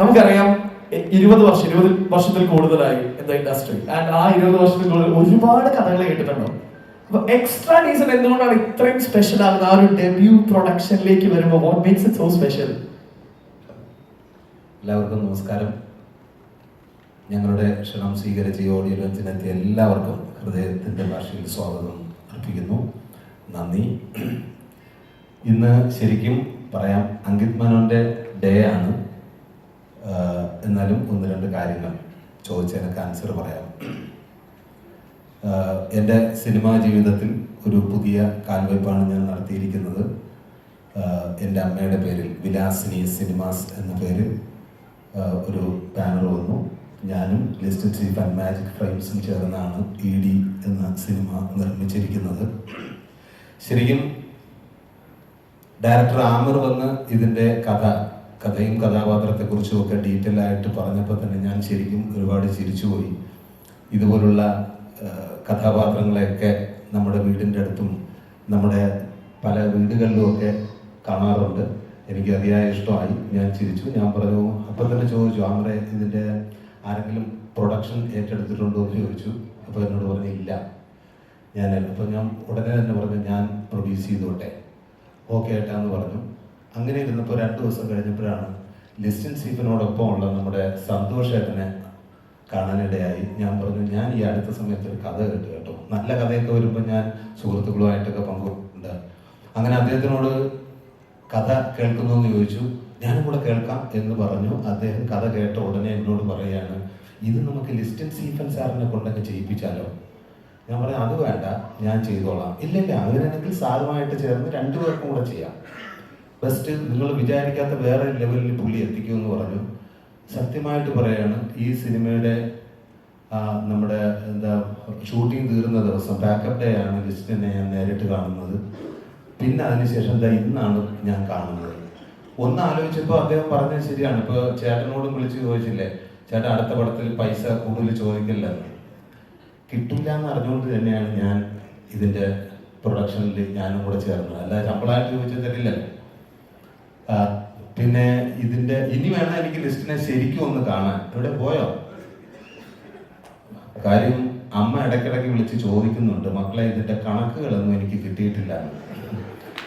നമുക്കറിയാം ഇരുപത് വർഷം ഇരുപത് വർഷത്തിൽ കൂടുതലായി എന്താ ഇൻഡസ്ട്രി ആൻഡ് ആ ഇരുപത് വർഷത്തിൽ കൂടുതൽ ഒരുപാട് കഥകൾ കേട്ടിട്ടുണ്ടോ? അപ്പൊ എക്സ്ട്രാ ഡീസൺ എന്തുകൊണ്ടാണ് ഇത്രയും സ്പെഷ്യൽ ആകുന്നത്? ആ ഒരു ഡെബ്യൂ പ്രൊഡക്ഷനിലേക്ക് വരുമ്പോൾ what makes it so special എല്ലാവർക്കും നമസ്കാരം. ഞങ്ങളുടെ ക്ഷണം സ്വീകരിച്ച് ഈ ഓഡിയോ എല്ലാവർക്കും ഹൃദയത്തിന്റെ ഭാഷയിൽ സ്വാഗതം അർപ്പിക്കുന്നു. നന്ദി. ഇന്ന് ശരിക്കും പറയാം അങ്കിത് മനോന്റെ ഡേ ആണ്. എന്നാലും ഒന്ന് രണ്ട് കാര്യങ്ങൾ ചോദിച്ചതിനൊക്കെ ആൻസർ പറയാം. എന്റെ സിനിമാ ജീവിതത്തിൽ ഒരു പുതിയ കാൽവയ്പ്പാണ് ഞാൻ നടത്തിയിരിക്കുന്നത്. എന്റെ അമ്മയുടെ പേരിൽ വിലാസിനി സിനിമാസ് എന്ന പേരിൽ ഒരു ബാനർ വന്നു. ഞാനും ലിസ്റ്റ് ചീഫ് ആൻഡ് മാജിക് ഫ്രെയിംസും ചേർന്നാണ് ഇ ഡി എന്ന സിനിമ നിർമ്മിച്ചിരിക്കുന്നത്. ശരിക്കും ഡയറക്ടർ ആമർ വന്ന് ഇതിന്റെ കഥ കഥയും കഥാപാത്രത്തെക്കുറിച്ചും ഒക്കെ ഡീറ്റെയിൽ ആയിട്ട് പറഞ്ഞപ്പോൾ തന്നെ ഞാൻ ശരിക്കും ഒരുപാട് ചിരിച്ചുപോയി. ഇതുപോലുള്ള കഥാപാത്രങ്ങളെയൊക്കെ നമ്മുടെ വീടിന്റെ അടുത്തും നമ്മുടെ പല വീടുകളിലും ഒക്കെ കാണാറുണ്ട്. എനിക്ക് അതിയായ ഇഷ്ടമായി. ഞാൻ ചിരിച്ചു. ഞാൻ പറഞ്ഞു അപ്പം തന്നെ ചോദിച്ചു ആമറെ ഇതിന്റെ ആരെങ്കിലും പ്രൊഡക്ഷൻ ഏറ്റെടുത്തിട്ടുണ്ടോ? എന്ന് ചോദിച്ചു. അപ്പോൾ എന്നോട് പറഞ്ഞു ഇല്ല. ഞാൻ അപ്പോൾ ഞാൻ ഉടനെ തന്നെ പറഞ്ഞു ഞാൻ പ്രൊഡ്യൂസ് ചെയ്തോട്ടെ. ഓക്കെ ഏട്ടാന്ന് പറഞ്ഞു. അങ്ങനെ ഇരുന്നപ്പോൾ രണ്ട് ദിവസം കഴിഞ്ഞപ്പോഴാണ് ലിസ്റ്റിൻ സ്റ്റീഫനോടൊപ്പം ഉള്ള നമ്മുടെ സന്തോഷത്തിനെ കാണാനിടയായി. ഞാൻ പറഞ്ഞു ഞാൻ ഈ അടുത്ത സമയത്ത് ഒരു കഥ കേട്ടു കേട്ടോ. നല്ല കഥയൊക്കെ വരുമ്പോൾ ഞാൻ സുഹൃത്തുക്കളുമായിട്ടൊക്കെ പങ്കുവെക്കുന്നുണ്ട് അങ്ങനെ അദ്ദേഹത്തിനോട് കഥ കേൾക്കുന്നു എന്ന് ചോദിച്ചു. ഞാനും കൂടെ കേൾക്കാം എന്ന് പറഞ്ഞു. അദ്ദേഹം കഥ കേട്ട ഉടനെ എന്നോട് പറയുകയാണ് ഇത് നമുക്ക് ലിസ്റ്റിൻ സീഫൻ സാറിനെ കൊണ്ടൊക്കെ ചെയ്യിപ്പിച്ചാലോ? ഞാൻ പറഞ്ഞു അത് വേണ്ട ഞാൻ ചെയ്തോളാം. ഇല്ല അങ്ങനെയാണെങ്കിൽ സാറുമായിട്ട് ചേർന്ന് രണ്ടുപേർക്കും കൂടെ ചെയ്യാം. ബെസ്റ്റ് നിങ്ങൾ വിചാരിക്കാത്ത വേറെ ലെവലിൽ പുള്ളി എത്തിക്കുമെന്ന് പറഞ്ഞു. സത്യമായിട്ട് പറയാണ് ഈ സിനിമയുടെ നമ്മുടെ എന്താ ഷൂട്ടിംഗ് തീർന്ന ദിവസം ബാക്കപ്പ് ഡേ ആണ് ലിസ്റ്റിനെ ഞാൻ നേരിട്ട് കാണുന്നത്. പിന്നെ അതിനുശേഷം എന്താ ഇന്നാണ് ഞാൻ കാണുന്നത്. ഒന്ന് ആലോചിച്ചപ്പോൾ അദ്ദേഹം പറഞ്ഞത് ശരിയാണ്. ഇപ്പോൾ ചേട്ടനോടും വിളിച്ച് ചോദിച്ചില്ലേ ചേട്ടൻ അടുത്ത പടത്തിൽ പൈസ കൂടുതൽ ചോദിക്കില്ലെന്ന് കിട്ടില്ല എന്ന് അറിഞ്ഞുകൊണ്ട് തന്നെയാണ് ഞാൻ ഇതിന്റെ പ്രൊഡക്ഷനിൽ ഞാനും കൂടെ ചേർന്നത്. അല്ല ശമ്പളമായിട്ട് ചോദിച്ചാൽ തരില്ലല്ലോ പിന്നെ ഇതിന്റെ ഇനി വേണം എനിക്ക് ലിസ്റ്റിനെ ശരിക്കും ഒന്ന് കാണാൻ. ഇവിടെ പോയോ? കാര്യം അമ്മ ഇടയ്ക്കിടയ്ക്ക് വിളിച്ച് ചോദിക്കുന്നുണ്ട്. മക്കളെ ഇതിന്റെ കണക്കുകളൊന്നും എനിക്ക് കിട്ടിയിട്ടില്ല.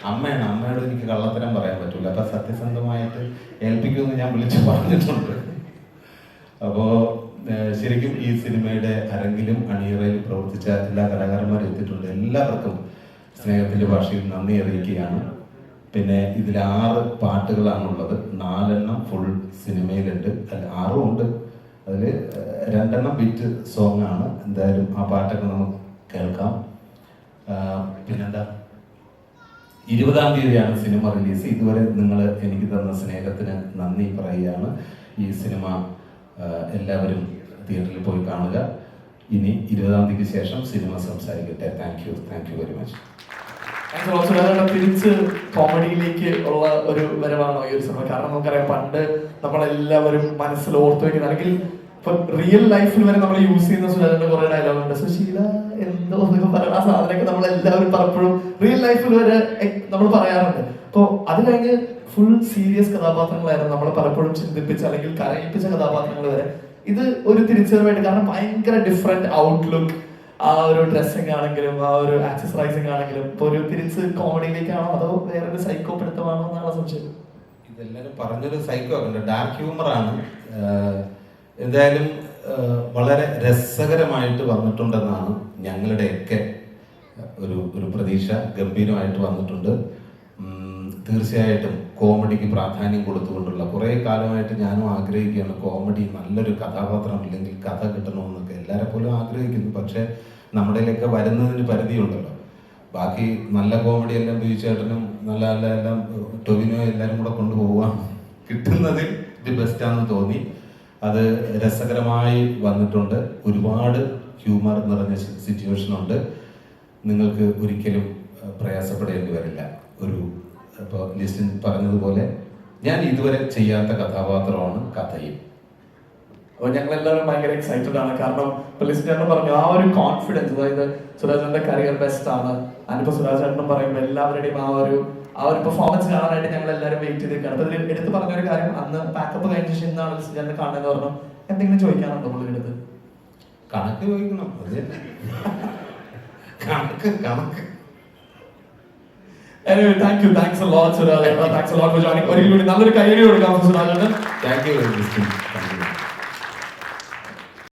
അമ്മയാണ് അമ്മയോട് എനിക്ക് കള്ളത്തരം പറയാൻ പറ്റൂല. അപ്പൊ സത്യസന്ധമായിട്ട് ഏൽപ്പിക്കുമെന്ന് ഞാൻ വിളിച്ച് പറഞ്ഞിട്ടുണ്ട്. അപ്പോ ശരിക്കും ഈ സിനിമയുടെ അരങ്ങിലും അണിയറയിലും പ്രവർത്തിച്ച എല്ലാ കലാകാരന്മാരും എത്തിയിട്ടുണ്ട്. എല്ലാവർക്കും സ്നേഹത്തിന്റെ ഭാഷയിൽ നന്ദി അറിയിക്കുകയാണ്. പിന്നെ ഇതിൽ ആറ് പാട്ടുകളാണുള്ളത്. നാലെണ്ണം ഫുൾ സിനിമയിലുണ്ട്. അല്ല ആറും ഉണ്ട്. അതിൽ രണ്ടെണ്ണം ബിറ്റ് സോങ് ആണ്. എന്തായാലും ആ പാട്ടൊക്കെ നമുക്ക് കേൾക്കാം. പിന്നെന്താ? ഇരുപതാം തീയതിയാണ് സിനിമ റിലീസ് ഇതുവരെ നിങ്ങൾ എനിക്ക് തന്ന സ്നേഹത്തിന് നന്ദി പറയുകയാണ്. ഈ സിനിമ എല്ലാവരും തിയേറ്ററിൽ പോയി കാണുക. ഇനി ഇരുപതാം തീയതിക്ക് ശേഷം സിനിമ സംസാരിക്കട്ടെ. Thank you thank you very much തിരിച്ച് കോമഡിയിലേക്ക് ഉള്ള ഒരു വരവാണോ ഈ ഒരു സിനിമ. കാരണം നമുക്കറിയാം പണ്ട് നമ്മളെല്ലാവരും മനസ്സിൽ ഓർത്തു വെക്കുന്ന അല്ലെങ്കിൽ ഇപ്പൊ റിയൽ ലൈഫിൽ വരെ നമ്മൾ യൂസ് ചെയ്യുന്ന സുരാജന്റെ കുറെ ഡയലോഗ് ഉണ്ട്. സുശീല എന്തോ എന്നൊക്കെ പറയുന്ന ആ സാധനമൊക്കെ നമ്മൾ എല്ലാവരും പലപ്പോഴും റിയൽ ലൈഫിൽ വരെ നമ്മൾ പറയാറുണ്ട്. അപ്പൊ അത് കഴിഞ്ഞ് ഫുൾ സീരിയസ് കഥാപാത്രങ്ങളായിരുന്നു നമ്മൾ പലപ്പോഴും ചിന്തിപ്പിച്ച അല്ലെങ്കിൽ കരയിപ്പിച്ച കഥാപാത്രങ്ങൾ വരെ. ഇത് ഒരു തിരിച്ചറിവായിട്ട് കാരണം ഭയങ്കര ഡിഫറെന്റ് ഔട്ട്ലുക്ക് ആ ഒരു ഡ്രസ്സിംഗ് ആണെങ്കിലും ആ ഒരു ആക്സസറൈസിങ് ആണെങ്കിലും ഇപ്പൊ ഒരു തിരിച്ച് കോമഡിയിലേക്കാണോ അതോ വേറൊരു സൈക്കോ പിടുത്തമാണോ എന്നാണ് സംശയം? ഇതെല്ലാവരും പറഞ്ഞൊരു സൈക്കോ ആക്കണ്ട ഡാർക്ക് ഹ്യൂമർ ആണ്. എന്തായാലും വളരെ രസകരമായിട്ട് വന്നിട്ടുണ്ടെന്നാണ് ഞങ്ങളുടെയൊക്കെ ഒരു ഒരു പ്രതീക്ഷ. ഗംഭീരമായിട്ട് വന്നിട്ടുണ്ട്. തീർച്ചയായിട്ടും കോമഡിക്ക് പ്രാധാന്യം കൊടുത്തുകൊണ്ടുള്ള കുറേ കാലമായിട്ട് ഞാനും ആഗ്രഹിക്കുകയാണ് കോമഡി നല്ലൊരു കഥാപാത്രം ഇല്ലെങ്കിൽ കഥ കിട്ടണമെന്നൊക്കെ. എല്ലാരെ പോലും ആഗ്രഹിക്കുന്നു. പക്ഷേ നമ്മുടെയിലൊക്കെ വരുന്നതിന് പരിധിയുണ്ടല്ലോ. ബാക്കി നല്ല കോമഡി എല്ലാം ബീച്ചേട്ടനും നല്ല നല്ല എല്ലാം ടൊവിനോ എല്ലാവരും കൂടെ കൊണ്ടുപോകാം കിട്ടുന്നതിൽ ഇത് ബെസ്റ്റാണെന്ന് തോന്നി. അത് രസകരമായി വന്നിട്ടുണ്ട്. ഒരുപാട് ഹ്യൂമർ നിറഞ്ഞ സിറ്റുവേഷൻ ഉണ്ട് നിങ്ങൾക്ക് ഒരിക്കലും പ്രയാസപ്പെടേണ്ടി വരില്ല. ഒരു ഇപ്പോൾ ലിസ്റ്റിൻ പറഞ്ഞതുപോലെ ഞാൻ ഇതുവരെ ചെയ്യാത്ത കഥാപാത്രമാണ് കഥയും അപ്പൊ ഞങ്ങൾ എല്ലാവരും ഭയങ്കര എക്സൈറ്റഡ് ആണ്. കാരണം ലിസ്റ്റാണ് പറഞ്ഞു ആ ഒരു കോൺഫിഡൻസ് അതായത് സുരാജന്റെ കരിയർ ബെസ്റ്റ് ആണ്. അതിനിപ്പോ സുരാജ് ചേട്ടൻ പറയുമ്പോൾ എല്ലാവരുടെയും ആ ഒരു ആ ഒരു പെർഫോമൻസ് കാണാനായിട്ട് ഞങ്ങൾ എല്ലാവരും വെയിറ്റ് ചെയ്തേക്കാണ് അപ്പൊ ഇതിൽ എടുത്ത് പറഞ്ഞ ഒരു കാര്യം അന്ന് പാക്കപ്പ് കഴിഞ്ഞ ശേഷം ഇന്നാണ് സുജാലിനെ കാണുന്നത് പറഞ്ഞു. എന്തെങ്കിലും ചോദിക്കാനുണ്ടോ പുള്ളിയുടെ അടുത്ത്? കണക്ക് ചോദിക്കണം കണക്ക് കണക്ക്. Anyway, thank you. Thanks a lot, Suraj. Thanks a lot for joining. ഒരിക്കൽ കൂടി നല്ലൊരു കയ്യടി കൊടുക്കാം സുരാജ് താങ്ക് യു